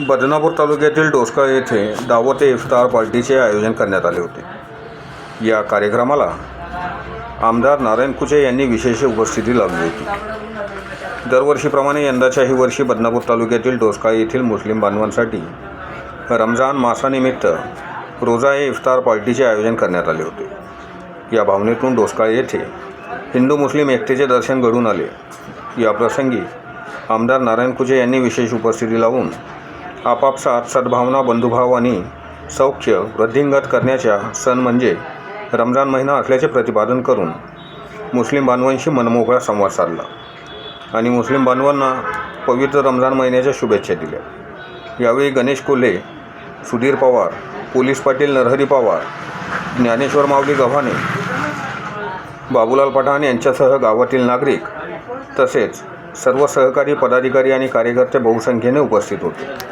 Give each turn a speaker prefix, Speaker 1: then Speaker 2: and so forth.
Speaker 1: बदनापूर तालुक्यातील डोसका येथे दावत ए इफ्तार पार्टीचे आयोजन करण्यात आले होते. या कार्यक्रमाला आमदार नारायण कुचे यांनी विशेष उपस्थिती लावली होती. दरवर्षीप्रमाणे यंदाच्याही वर्षी बदनापूर तालुक्यातील डोसका येथील मुस्लिम बांधवांसाठी रमजान मासानिमित्त रोजा ए इफ्तार पार्टीचे आयोजन करण्यात आले होते. या भावनेतून डोसकाळ येथे हिंदू मुस्लिम एकतेचे दर्शन घडून आले. या प्रसंगी आमदार नारायण कुजे यांनी विशेष उपस्थिती लावून आपापसात सद्भावना बंधुभाव आणि सौख्य वृद्धिंगत करण्याचा सण म्हणजे रमजान महिना असल्याचे प्रतिपादन करून मुस्लिम बांधवांशी मनमोकळा संवाद साधला आणि मुस्लिम बांधवांना पवित्र रमजान महिन्याच्या शुभेच्छा दिल्या. यावेळी गणेश कोल्हे सुधीर पवार पोलीस पाटील नरहरी पवार ज्ञानेश्वर माऊली गव्हाणे बाबूलाल पठाण यांच्यासह गावातील नागरिक तसेच सर्व सहकारी पदाधिकारी आणि कार्यकर्ते बहुसंख्येने उपस्थित होते.